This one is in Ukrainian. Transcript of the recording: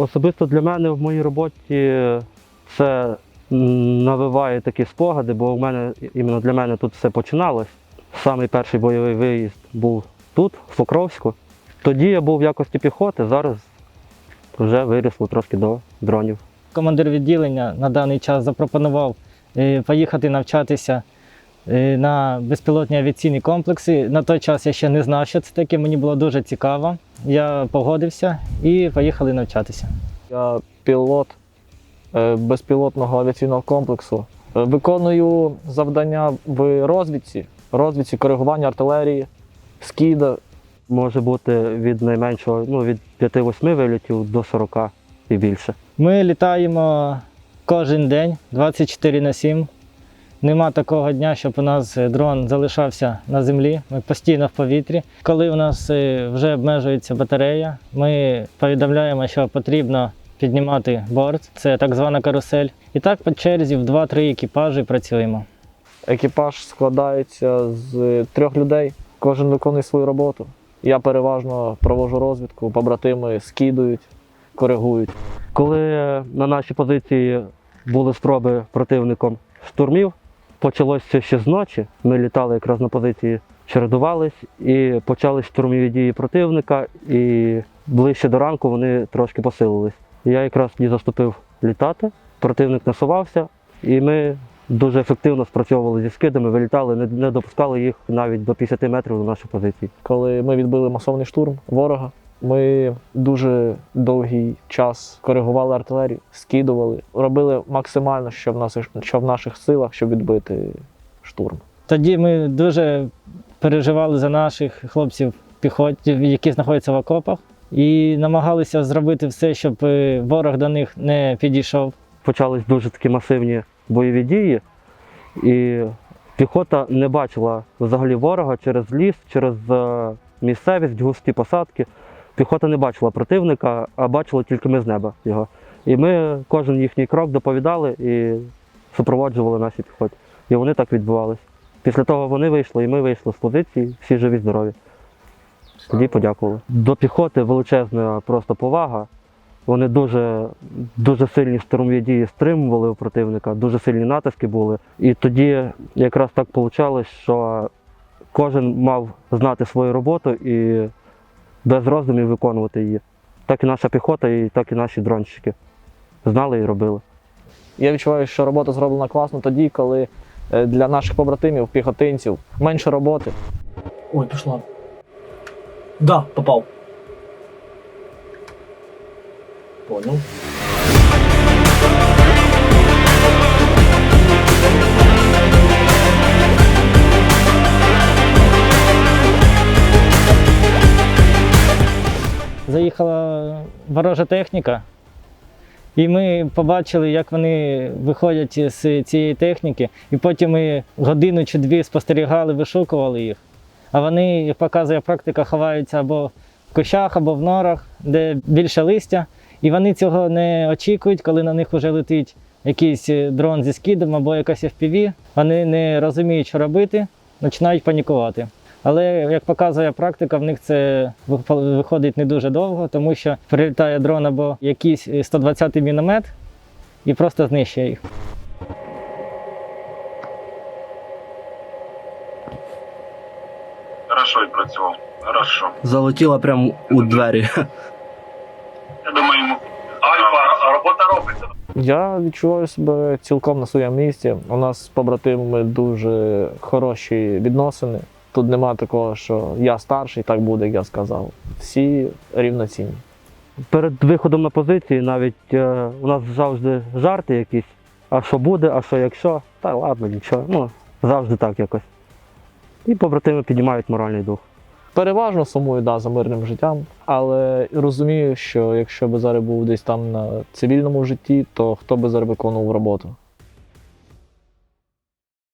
Особисто для мене в моїй роботі це навиває такі спогади, бо в мене іменно для мене тут все починалось. Самий перший бойовий виїзд був тут, в Покровську. Тоді я був в якості піхоти, зараз вже вирісло трошки до дронів. Командир відділення на даний час запропонував е, поїхати навчатися на безпілотні авіаційні комплекси. На той час я ще не знав, що це таке. Мені було дуже цікаво. Я погодився і поїхали навчатися. Я пілот е, безпілотного авіаційного комплексу. Е, Виконую завдання в розвідці, розвідці коригування артилерії, скіда. Може бути від найменшого, ну від 5-8 вилітів до 40 і більше. Ми літаємо кожен день 24 на 7. Нема такого дня, щоб у нас е, дрон залишався на землі. Ми постійно в повітрі. Коли у нас е, вже обмежується батарея, ми повідомляємо, що потрібно піднімати борт. Це так звана карусель. І так по черзі в 2-3 екіпажі працюємо. Екіпаж складається з трьох людей. Кожен виконує свою роботу. Я переважно провожу розвідку, побратими скидують, коригують. Коли на нашій позиції були спроби противником штурмів, почалося ще з ночі. Ми літали якраз на позиції, чередувались і почали штурмові дії противника, і ближче до ранку вони трошки посилились. Я якраз тоді заступив літати, противник насувався, і ми дуже ефективно спрацьовували зі скидами, вилітали, не допускали їх навіть до 50 метрів до нашої позиції. Коли ми відбили масовний штурм ворога, ми дуже довгий час коригували артилерію, скидували, робили максимально, що в, нас, що в наших силах, щоб відбити штурм. Тоді ми дуже переживали за наших хлопців піхотів, які знаходяться в окопах, і намагалися зробити все, щоб е, ворог до них не підійшов. почались дуже такі масивні бойові дії, і піхота не бачила взагалі ворога через ліс, через е, місцевість, густі посадки. Піхота не бачила противника, а бачила тільки ми з неба його. І ми кожен їхній крок доповідали і супроводжували наші піхоті. І вони так відбувались. Після того вони вийшли, і ми вийшли з позиції, всі живі, здорові. Тоді подякували. До піхоти величезна просто повага. Вони дуже, дуже сильні штурмові дії стримували у противника, дуже сильні натиски були. І тоді якраз так вийшло, що кожен мав знати свою роботу і без роздумів виконувати її. Так і наша піхота, і так і наші дронщики. Знали і робили. Я відчуваю, що робота зроблена класно тоді, коли е, для наших побратимів, піхотинців, менше роботи. Ой, пішла. Да, попав. Понял. Заїхала ворожа техніка, і ми побачили, як вони виходять з цієї техніки, і потім ми годину чи дві спостерігали, вишукували їх. А вони, як показує практика, ховаються або в кущах, або в норах, де більше листя. І вони цього не очікують, коли на них вже летить якийсь е, дрон зі скидом або якась FPV. Вони не розуміють, що робити, починають панікувати. Але як показує практика, в них це виходить не дуже довго, тому що прилітає дрон або якийсь 120-й міномет і просто знищує їх. Хорошо відпрацював. Хорошо. Залетіла прямо у двері. Я думаю, йому Альфа, робота робиться. Я відчуваю себе цілком на своєму місці. У нас з побратимами дуже хороші відносини. Тут нема такого, що я старший, так буде, як я сказав. Всі рівноцінні. Перед виходом на позиції навіть е, у нас завжди жарти якісь. А що буде, а що якщо? Та ладно, нічого. Ну, завжди так якось. І побратими піднімають моральний дух. Переважно сумую да, за мирним життям, але розумію, що якщо би зараз був десь там на цивільному житті, то хто би зараз виконував роботу?